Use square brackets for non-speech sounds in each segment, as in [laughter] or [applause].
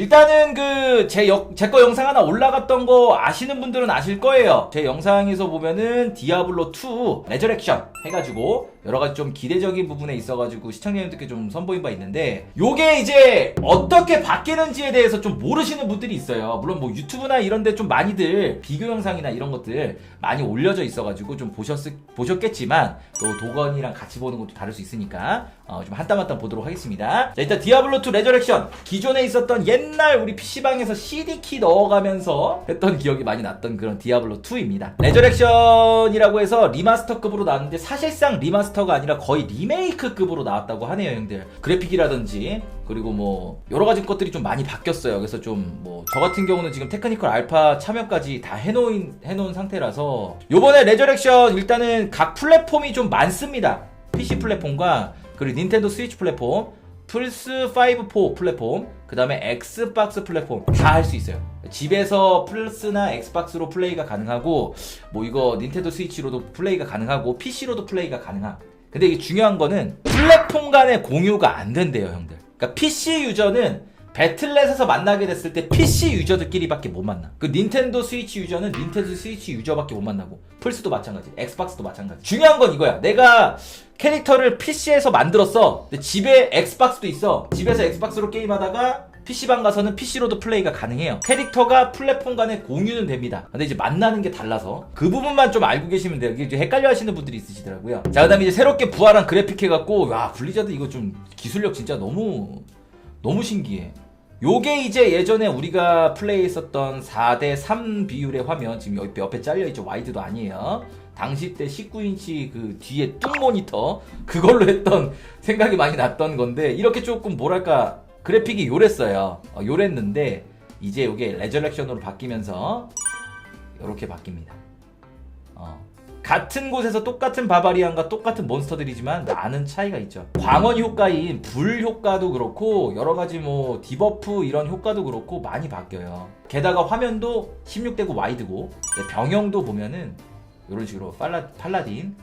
일단은 그 제제 거 영상 하나 올라갔던 거 아시는 분들은 아실 거예요. 제 영상에서 보면은 디아블로 2 레저렉션 해가지고 여러 가지 좀 기대적인 부분에 있어가지고 시청자님들께 좀 선보인 바 있는데 요게 이제 어떻게 바뀌는지에 대해서 좀 모르시는 분들이 있어요. 물론 뭐 유튜브나 이런데 좀 많이들 비교 영상이나 이런 것들 많이 올려져 있어가지고 좀 보셨 보셨겠지만 또 도건이랑 같이 보는 것도 다를 수 있으니까 어, 좀 한 땀 한 땀 보도록 하겠습니다. 자 일단 디아블로 2 레저렉션 기존에 있었던 옛날 우리 PC방에서 CD 키 넣어가면서 했던 기억이 많이 났던 그런 디아블로 2입니다. 레저렉션이라고 해서 리마스터급으로 나왔는데 사실상 리마스터 가 아니라 거의 리메이크급으로 나왔다고 하네요, 형들. 그래픽이라든지 그리고 뭐 여러 가지 것들이 좀 많이 바뀌었어요. 그래서 좀 뭐 저 같은 경우는 지금 테크니컬 알파 참여까지 다 해놓은 해놓은 상태라서 요번에 레저렉션 일단은 각 플랫폼이 좀 많습니다. PC 플랫폼과 그리고 닌텐도 스위치 플랫폼, 플스 5 4 플랫폼, 그 다음에 엑스박스 플랫폼 다 할 수 있어요. 집에서 플스나 엑스박스로 플레이가 가능하고 뭐 이거 닌텐도 스위치로도 플레이가 가능하고 PC로도 플레이가 가능함. 근데 이게 중요한 거는 플랫폼 간의 공유가 안 된대요, 형들. 그러니까 PC 유저는 배틀넷에서 만나게 됐을 때 PC 유저들끼리밖에 못 만나. 그 닌텐도 스위치 유저는 닌텐도 스위치 유저밖에 못 만나고 플스도 마찬가지, 엑스박스도 마찬가지. 중요한 건 이거야. 내가 캐릭터를 PC에서 만들었어. 근데 집에 엑스박스도 있어. 집에서 엑스박스로 게임하다가 PC방 가서는 PC로도 플레이가 가능해요. 캐릭터가 플랫폼 간의 공유는 됩니다. 근데 이제 만나는 게 달라서 그 부분만 좀 알고 계시면 돼요. 이게 헷갈려 하시는 분들이 있으시더라고요. 자, 그 다음에 이제 새롭게 부활한 그래픽 해갖고, 야, 블리자드 이거 좀 기술력 진짜 너무, 너무 신기해. 요게 이제 예전에 우리가 플레이했었던 4대3 비율의 화면, 지금 옆에, 옆에 잘려있죠. 와이드도 아니에요. 당시 때 19인치 그 뒤에 뚱 모니터 그걸로 했던 생각이 많이 났던 건데 이렇게 조금 뭐랄까 그래픽이 요랬어요. 어, 요랬는데 이제 이게 레저렉션으로 바뀌면서 이렇게 바뀝니다. 어. 같은 곳에서 똑같은 바바리안과 똑같은 몬스터들이지만 많은 차이가 있죠. 광원 효과인 불 효과도 그렇고 여러 가지 뭐 디버프 이런 효과도 그렇고 많이 바뀌어요. 게다가 화면도 16대고 와이드고 병영도 보면은 이런 식으로 팔라, 팔라딘.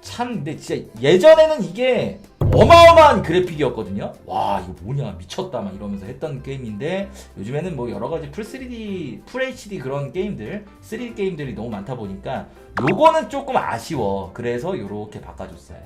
참 근데 진짜 예전에는 이게 어마어마한 그래픽이었거든요. 와 이거 뭐냐 미쳤다 막 이러면서 했던 게임인데 요즘에는 뭐 여러 가지 풀 3D 풀 HD 그런 게임들 3D 게임들이 너무 많다 보니까 요거는 조금 아쉬워. 그래서 요렇게 바꿔줬어요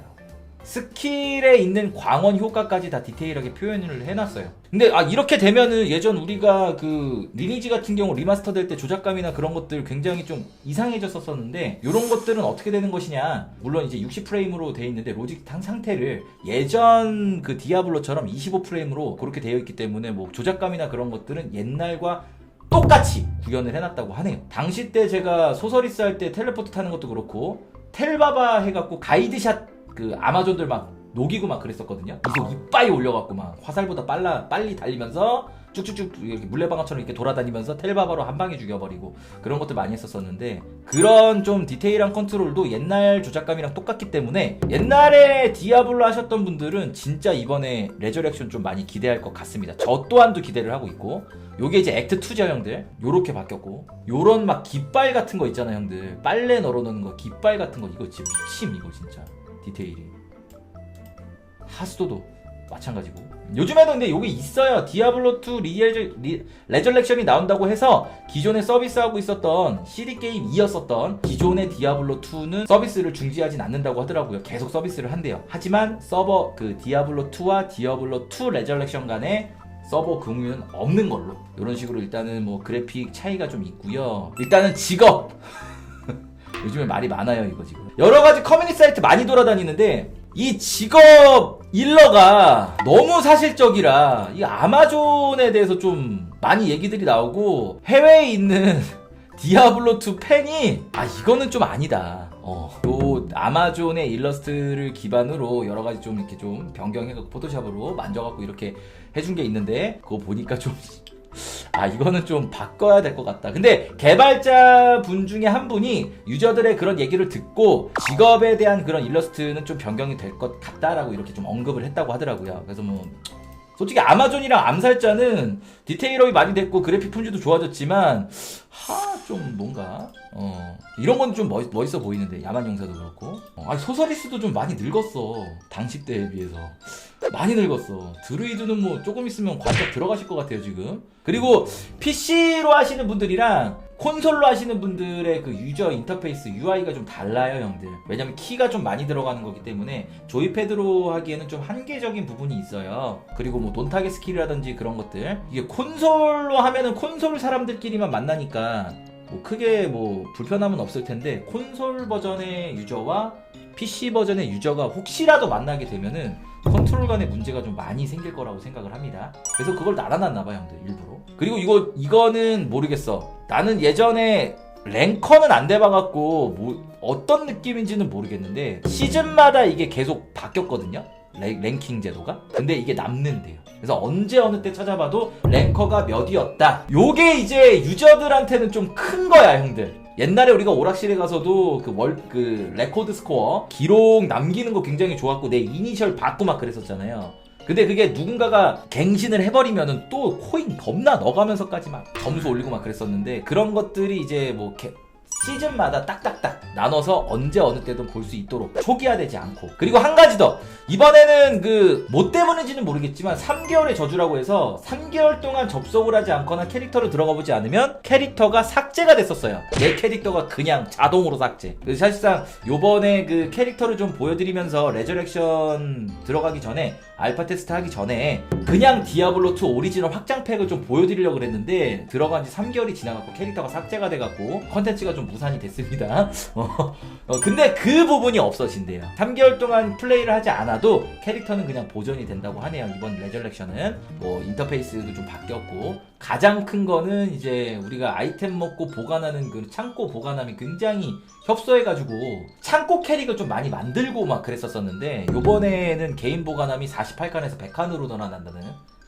스킬에 있는 광원 효과까지 다 디테일하게 표현을 해놨어요. 근데 아 이렇게 되면은 예전 우리가 그 리니지 같은 경우 리마스터 될 때 조작감이나 그런 것들 굉장히 좀 이상해졌었었는데 이런 것들은 어떻게 되는 것이냐? 물론 이제 60프레임으로 돼 있는데 로직 탕 상태를 예전 그 디아블로처럼 25프레임으로 그렇게 되어 있기 때문에 뭐 조작감이나 그런 것들은 옛날과 똑같이 구현을 해놨다고 하네요. 당시 때 제가 소설이스 할 때 텔레포트 타는 것도 그렇고 텔바바 해갖고 가이드샷 그 아마존들 막 녹이고 막 그랬었거든요. 이속 이빠이 올려갖고 막 화살보다 빨라 빨리 달리면서 쭉쭉쭉 이렇게 물레방아처럼 이렇게 돌아다니면서 텔바바로 한 방에 죽여버리고 그런 것들 많이 했었었는데 그런 좀 디테일한 컨트롤도 옛날 조작감이랑 똑같기 때문에 옛날에 디아블로 하셨던 분들은 진짜 이번에 레저렉션 좀 많이 기대할 것 같습니다. 저 또한도 기대를 하고 있고 요게 이제 액트 2죠 형들 요렇게 바뀌었고 요런 막 깃발 같은 거 있잖아 형들 빨래 널어놓는 거 깃발 같은 거 이거 진짜 미침 이거 진짜 디테일이. 하수도도 마찬가지고. 요즘에는 근데 여기 있어요. 디아블로2 리엘, 리, 레저렉션이 나온다고 해서 기존에 서비스하고 있었던 CD 게임 이었었던 기존의 디아블로2는 서비스를 중지하진 않는다고 하더라고요. 계속 서비스를 한대요. 하지만 서버 그 디아블로2와 디아블로2 레저렉션 간에 서버 공유는 없는 걸로. 이런 식으로 일단은 뭐 그래픽 차이가 좀 있고요. 일단은 직업 요즘에 말이 많아요 이거 지금. 여러 가지 커뮤니티 사이트 많이 돌아다니는데 이 직업 일러가 너무 사실적이라 이 아마존에 대해서 좀 많이 얘기들이 나오고 해외에 있는 [laughs] 디아블로2 팬이 아 이거는 좀 아니다. 어, 요 아마존의 일러스트를 기반으로 여러 가지 좀 이렇게 좀 변경해갖고 포토샵으로 만져갖고 이렇게 해준 게 있는데 그거 보니까 좀 아 이거는 좀 바꿔야 될 것 같다. 근데 개발자 분 중에 한 분이 유저들의 그런 얘기를 듣고 직업에 대한 그런 일러스트는 좀 변경이 될 것 같다라고 이렇게 좀 언급을 했다고 하더라고요. 그래서 뭐 솔직히 아마존이랑 암살자는 디테일업이 많이 됐고 그래픽 품질도 좋아졌지만 하 좀 뭔가 어. 이런 건 좀 멋있어 보이는데 야만 용사도 그렇고. 어, 아니 소서리스도 좀 많이 늙었어 당시 때에 비해서. 많이 늙었어. 드루이드는 뭐 조금 있으면 관짝 들어가실 것 같아요 지금. 그리고 PC로 하시는 분들이랑 콘솔로 하시는 분들의 그 유저 인터페이스 UI가 좀 달라요 형들. 왜냐면 키가 좀 많이 들어가는 거기 때문에 조이패드로 하기에는 좀 한계적인 부분이 있어요. 그리고 뭐 돈타겟 스킬이라든지 그런 것들. 이게 콘솔로 하면은 콘솔 사람들끼리만 만나니까 뭐 크게 뭐 불편함은 없을 텐데 콘솔 버전의 유저와 PC 버전의 유저가 혹시라도 만나게 되면은 컨트롤 간의 문제가 좀 많이 생길 거라고 생각을 합니다. 그래서 그걸 날아놨나 봐 형들 일부러. 그리고 이거 이거는 모르겠어. 나는 예전에 랭커는 안 돼봐갖고 뭐 어떤 느낌인지는 모르겠는데 시즌마다 이게 계속 바뀌었거든요. 랭, 랭킹 제도가. 근데 이게 남는데요. 그래서 언제 어느 때 찾아봐도 랭커가 몇이었다. 요게 이제 유저들한테는 좀 큰 거야 형들. 옛날에 우리가 오락실에 가서도 그 월, 그 레코드 스코어 기록 남기는 거 굉장히 좋았고 내 이니셜 받고 막 그랬었잖아요. 근데 그게 누군가가 갱신을 해버리면은 또 코인 겁나 넣어가면서까지 막 점수 올리고 막 그랬었는데 그런 것들이 이제 뭐 개- 시즌마다 딱딱딱 나눠서 언제 어느 때든 볼 수 있도록 초기화되지 않고. 그리고 한 가지 더. 이번에는 그 뭐 때문인지는 모르겠지만 3개월의 저주라고 해서 3개월 동안 접속을 하지 않거나 캐릭터를 들어가 보지 않으면 캐릭터가 삭제가 됐었어요. 내 캐릭터가 그냥 자동으로 삭제. 그래서 사실상 요번에 그 캐릭터를 좀 보여드리면서 레저렉션 들어가기 전에 알파 테스트 하기 전에 그냥 디아블로2 오리지널 확장팩을 좀 보여드리려고 그랬는데 들어간 지 3개월이 지나갖고 캐릭터가 삭제가 돼갖고 컨텐츠가 좀 무산이 됐습니다. [laughs] 어, 어, 근데 그 부분이 없어진대요. 3개월 동안 플레이를 하지 않아도 캐릭터는 그냥 보존이 된다고 하네요. 이번 레저렉션은. 뭐 인터페이스도 좀 바뀌었고. 가장 큰 거는 이제 우리가 아이템 먹고 보관하는 그 창고 보관함이 굉장히 협소해가지고 창고 캐릭을 좀 많이 만들고 막 그랬었었는데 요번에는 개인 보관함이 48칸에서 100칸으로 늘어난다는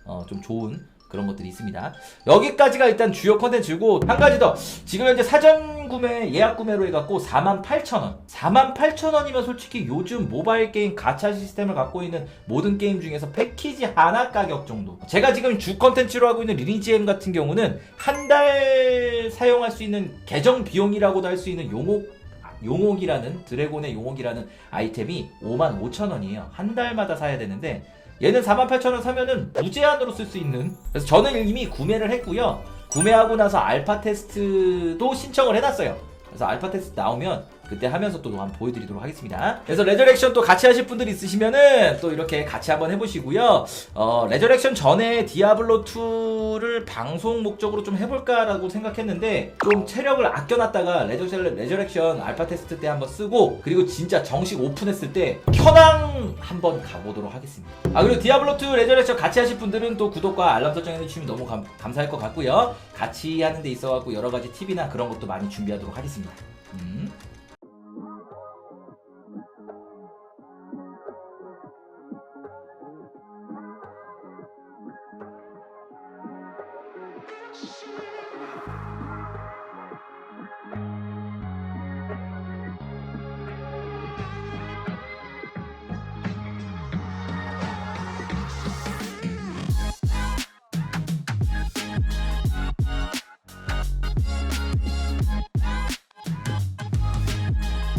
어, 좀 좋은 그런 것들이 있습니다. 여기까지가 일단 주요 컨텐츠고 한 가지 더 지금 현재 사전 구매 예약 구매로 해갖고 48,000원 48,000원이면 솔직히 요즘 모바일 게임 가챠 시스템을 갖고 있는 모든 게임 중에서 패키지 하나 가격 정도 제가 지금 주 컨텐츠로 하고 있는 리니지엠 같은 경우는 한 달 사용할 수 있는 계정 비용이라고도 할 수 있는 용옥 용옥이라는 드래곤의 용옥이라는 아이템이 55,000원이에요. 한 달마다 사야 되는데 얘는 48,000원 사면은 무제한으로 쓸 수 있는 그래서 저는 이미 구매를 했고요. 구매하고 나서 알파 테스트도 신청을 해놨어요. 그래서 알파 테스트 나오면 그때 하면서 또 한번 보여드리도록 하겠습니다. 그래서 레저렉션 또 같이 하실 분들 있으시면은 또 이렇게 같이 한번 해보시고요. 어, 레저렉션 전에 디아블로 2를 방송 목적으로 좀 해볼까라고 생각했는데 좀 체력을 아껴놨다가 레저렉션, 레저렉션 알파 테스트 때 한번 쓰고 그리고 진짜 정식 오픈했을 때 현황 한번 가보도록 하겠습니다. 아 그리고 디아블로 2 레저렉션 같이 하실 분들은 또 구독과 알람 설정해 주시면 너무 감, 감사할 것 같고요. 같이 하는 데 있어갖고 여러 가지 팁이나 그런 것도 많이 준비하도록 하겠습니다. 음.